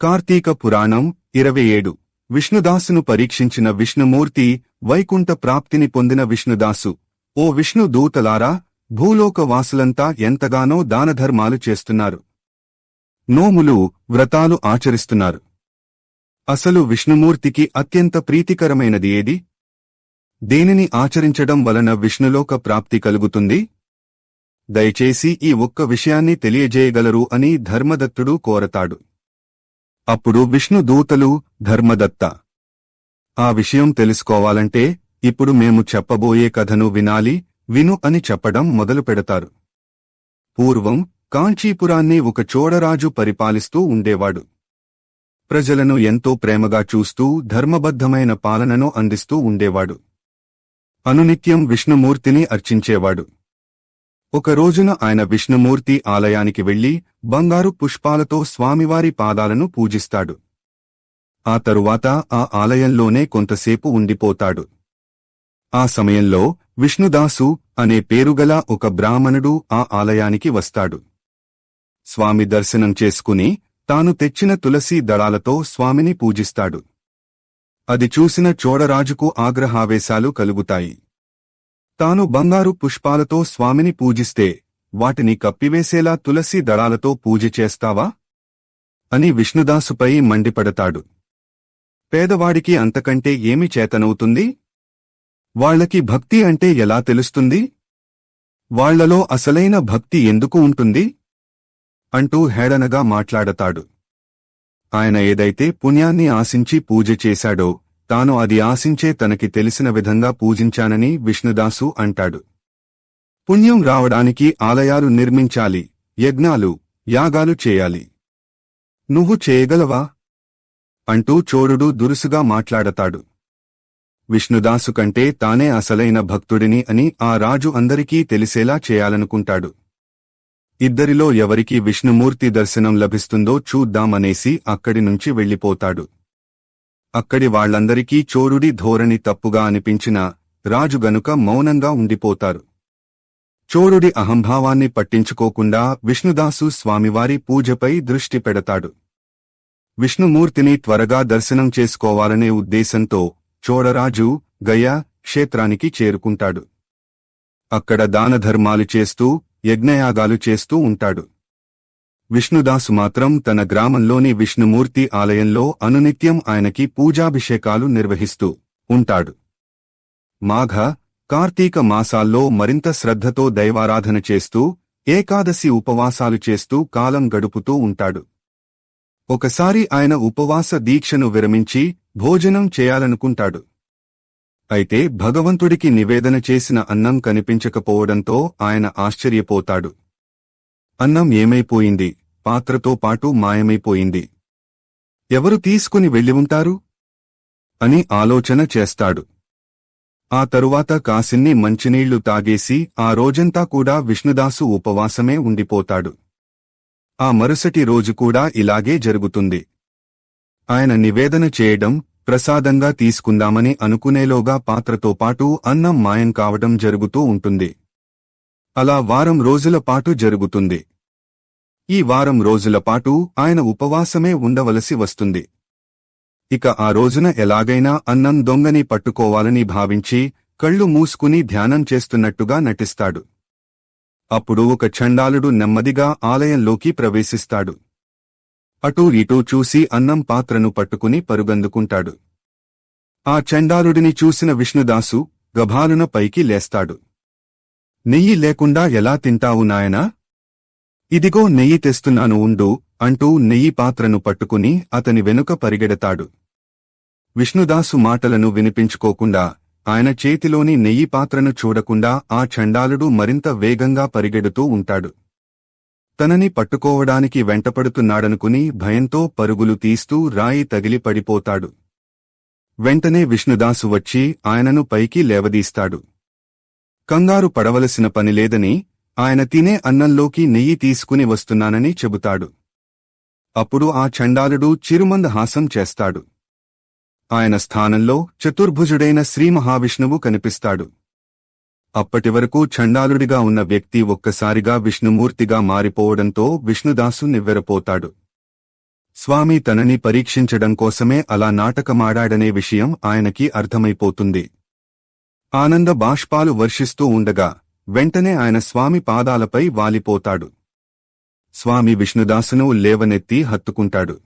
కార్తీక పురాణం ఇరవై ఏడు. విష్ణుదాసును పరీక్షించిన విష్ణుమూర్తి వైకుంఠ ప్రాప్తిని పొందిన విష్ణుదాసు. ఓ విష్ణు దూతలారా భూలోక వాసులంతా ఎంతగానో దానధర్మాలు చేస్తున్నారు. నోములు వ్రతాలు ఆచరిస్తున్నారు. అసలు విష్ణుమూర్తికి అత్యంత ప్రీతికరమైనది ఏది? దేనిని ఆచరించడం వలన విష్ణులోక ప్రాప్తి కలుగుతుంది? దయచేసి ఈ ఒక్క విషయాన్ని తెలియజేయగలరు అని ధర్మదత్తుడు కోరతాడు. అప్పుడు విష్ణు దూతలు ధర్మదత్త. ఆ విషయం తెలుసుకోవాలంటే ఇప్పుడు మేము చెప్పబోయే కథను వినాలి విను అని చెప్పడం మొదలు పెడతారు. పూర్వం కాంచీపురాన్ని ఒక చోడరాజు పరిపాలిస్తూ ఉండేవాడు. ప్రజలను ఎంతో ప్రేమగా చూస్తూ ధర్మబద్ధమైన పాలనను అందిస్తూ ఉండేవాడు. అనునిత్యం విష్ణుమూర్తిని అర్చించేవాడు. ఒక రోజున ఆయన విష్ణుమూర్తి ఆలయానికి వెళ్ళి బంగారు పుష్పాలతో స్వామివారి పాదాలను పూజిస్తాడు. ఆ తరువాత ఆ ఆలయంలోనే కొంతసేపు ఉండిపోతాడు. ఆ సమయంలో విష్ణుదాసు అనే పేరుగల ఒక బ్రాహ్మణుడు ఆ ఆలయానికి వస్తాడు. స్వామి దర్శనం చేసుకుని తాను తెచ్చిన తులసీ దళాలతో స్వామిని పూజిస్తాడు. అది చూసిన చోడరాజుకు ఆగ్రహావేశాలు కలుగుతాయి. తాను బంగారు పుష్పాలతో స్వామిని పూజిస్తే వాటిని కప్పివేసేలా తులసి దళాలతో పూజ చేస్తావా? అని విష్ణుదాసుపై మండిపడతాడు. పేదవాడికి అంతకంటే ఏమి చేతనవుతుంది? వాళ్ళకి భక్తి అంటే ఎలా తెలుస్తుంది? వాళ్ళలో అసలైన భక్తి ఎందుకు ఉంటుంది? అంటూ హేళనగా మాట్లాడతాడు. ఆయన ఏదైతే పుణ్యాన్ని ఆశించి పూజ చేశాడో తాను అది ఆశించే తనకి తెలిసిన విధంగా పూజించానని విష్ణుదాసు అంటాడు. పుణ్యం రావడానికి ఆలయాలు నిర్మించాలి యజ్ఞాలు యాగాలు చేయాలి. నువ్వు చేయగలవా? అంటూ చోరుడు దురుసుగా మాట్లాడతాడు. విష్ణుదాసు కంటే తానే అసలైన భక్తుడిని అని ఆ రాజు అందరికీ తెలిసేలా చేయాలనుకుంటాడు. ఇద్దరిలో ఎవరికి విష్ణుమూర్తి దర్శనం లభిస్తుందో చూద్దామనేసి అక్కడి నుంచి వెళ్ళిపోతాడు. అక్కడి వాళ్ళందరికీ చోరుడి ధోరణి తప్పుగా అనిపించిన రాజు గనుక మౌనంగా ఉండిపోతారు. చోరుడి అహంభావాన్ని పట్టించుకోకుండా విష్ణుదాసు స్వామివారి పూజపై దృష్టి పెడతాడు. విష్ణుమూర్తిని త్వరగా దర్శనం చేసుకోవాలనే ఉద్దేశంతో చోడరాజు గయా క్షేత్రానికి చేరుకుంటాడు. అక్కడ దానధర్మాలు చేస్తూ యజ్ఞయాగాలు చేస్తూ ఉంటాడు. విష్ణుదాసు మాత్రం తన గ్రామంలోని విష్ణుమూర్తి ఆలయంలో అనునిత్యం ఆయనకి పూజాభిషేకాలు నిర్వహిస్తూ ఉంటాడు. మాఘ కార్తీక మాసాల్లో మరింత శ్రద్ధతో దైవారాధన చేస్తూ ఏకాదశి ఉపవాసాలు చేస్తూ కాలం గడుపుతూ ఉంటాడు. ఒకసారి ఆయన ఉపవాస దీక్షను విరమించి భోజనం చేయాలనుకుంటాడు. అయితే భగవంతుడికి నివేదన చేసిన అన్నం కనిపించకపోవడంతో ఆయన ఆశ్చర్యపోతాడు. అన్నం ఏమైపోయింది? పాత్రతో పాటు మాయమైపోయింది. ఎవరు తీసుకుని వెళ్ళి ఉంటారు? అని ఆలోచన చేస్తాడు. ఆ తరువాత కాసిన్ని మంచినీళ్ళు తాగేసి ఆ రోజంతా కూడా విష్ణుదాసు ఉపవాసమే ఉండిపోతాడు. ఆ మరుసటి రోజు కూడా ఇలాగే జరుగుతుంది. ఆయన నివేదన చేయడం ప్రసాదంగా తీసుకుందామని అనుకునేలోగా పాత్రతో పాటు అన్నం మాయం కావడం జరుగుతూ ఉంటుంది. అలా వారం రోజుల పాటు జరుగుతుంది. ఈ వారం రోజుల పాటు ఆయన ఉపవాసమే ఉండవలసి వస్తుంది. ఇక ఆ రోజున ఎలాగైనా అన్నం దొంగని పట్టుకోవాలని భావించి కళ్ళు మూసుకుని ధ్యానం చేస్తున్నట్టుగా నటిస్తాడు. అప్పుడు ఒక చండాలుడు నెమ్మదిగా ఆలయంలోకి ప్రవేశిస్తాడు. అటూ ఇటూ చూసి అన్నం పాత్రను పట్టుకుని పరుగందుకుంటాడు. ఆ చండాలుడిని చూసిన విష్ణుదాసు గభాలున పైకి లేస్తాడు. నెయ్యి లేకుండా ఎలా తింటావు నాయనా? ఇదిగో నెయ్యి తెస్తున్నాను ఉండు అంటూ నెయ్యి పాత్రను పట్టుకుని అతని వెనుక పరిగెడతాడు. విష్ణుదాసు మాటలను వినిపించుకోకుండా ఆయన చేతిలోని నెయ్యి పాత్రను చూడకుండా ఆ చండాలుడు మరింత వేగంగా పరిగెడుతూ ఉంటాడు. తనని పట్టుకోవడానికి వెంటపడుతున్నాడనుకుని భయంతో పరుగులు తీస్తూ రాయి తగిలి పడిపోతాడు. వెంటనే విష్ణుదాసు వచ్చి ఆయనను పైకి లేవదీస్తాడు. కంగారు పడవలసిన పనిలేదని ఆయన తినే అన్నంలోకి నెయ్యి తీసుకుని వస్తున్నానని చెబుతాడు. అప్పుడు ఆ చండాలుడు చిరుమందహాసం చేస్తాడు. ఆయన స్థానంలో చతుర్భుజుడైన శ్రీ మహావిష్ణువు కనిపిస్తాడు. అప్పటివరకు చండాలుడిగా ఉన్న వ్యక్తి ఒక్కసారిగా విష్ణుమూర్తిగా మారిపోవడంతో విష్ణుదాసు నివ్వెరపోతాడు. స్వామి తనని పరీక్షించడం కోసమే అలా నాటకమాడాడనే విషయం ఆయనకి అర్థమైపోతుంది. ఆనంద బాష్పాలు వర్షిస్తూ ఉండగా వెంటనే ఆయన స్వామి పాదాలపై వాలిపోతాడు. స్వామి విష్ణుదాసును లేవనెత్తి హత్తుకుంటాడు.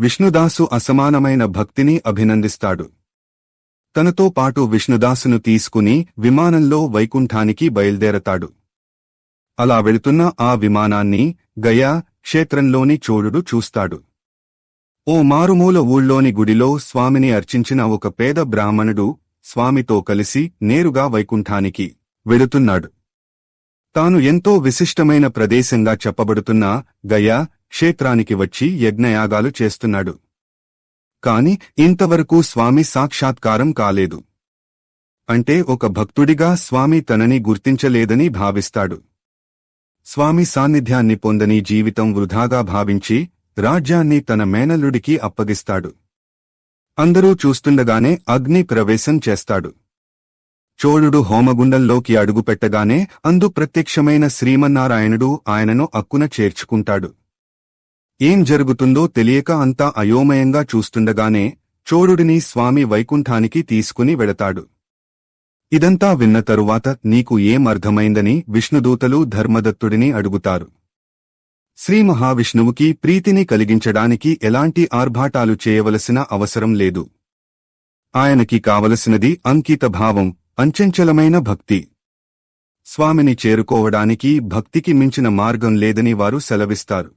విష్ణుదాసు అసమానమైన భక్తిని అభినందిస్తాడు. తనతో పాటు విష్ణుదాసును తీసుకుని విమానంలో వైకుంఠానికి బయల్దేరతాడు. అలా వెళుతున్న ఆ విమానాన్ని గయా క్షేత్రంలోని చోడుడు చూస్తాడు. ఓ మారుమూల ఊళ్ళోని గుడిలో స్వామిని అర్చించిన ఒక పేద బ్రాహ్మణుడు స్వామితో కలిసి నేరుగా వైకుంఠానికి వెళుతున్నాడు. తాను ఎంతో విశిష్టమైన ప్రదేశంగా చెప్పబడుతున్న గయా క్షేత్రానికి వచ్చి యజ్ఞయాగాలు చేస్తున్నాడు. కాని ఇంతవరకు స్వామి సాక్షాత్కారం కాలేదు. అంటే ఒక భక్తుడిగా స్వామి తనని గుర్తించలేదని భావిస్తాడు. స్వామి సాన్నిధ్యాన్ని పొందని జీవితం వృధాగా భావించి రాజ్యాన్ని తన మేనల్లుడికి అప్పగిస్తాడు. అందరూ చూస్తుండగానే అగ్ని ప్రవేశం చేస్తాడు. చోళుడు హోమగుండంలోకి అడుగుపెట్టగానే అందు ప్రత్యక్షమైన శ్రీమన్నారాయణుడు ఆయనను అక్కున చేర్చుకుంటాడు. ఏం జరుగుతుందో తెలియక అంతా అయోమయంగా చూస్తుండగానే చోడుడిని స్వామి వైకుంఠానికి తీసుకుని వెడతాడు. ఇదంతా విన్న తరువాత నీకు ఏం అర్థమైందని విష్ణుదూతలు ధర్మదత్తుడిని అడుగుతారు. శ్రీ మహావిష్ణువుకి ప్రీతిని కలిగించడానికి ఎలాంటి ఆర్భాటాలు చేయవలసిన అవసరం లేదు. ఆయనకి కావలసినది అంకిత భావం అంచెంచలమైన భక్తి. స్వామిని చేరుకోవడానికి భక్తికి మించిన మార్గం లేదని వారు సెలవిస్తారు.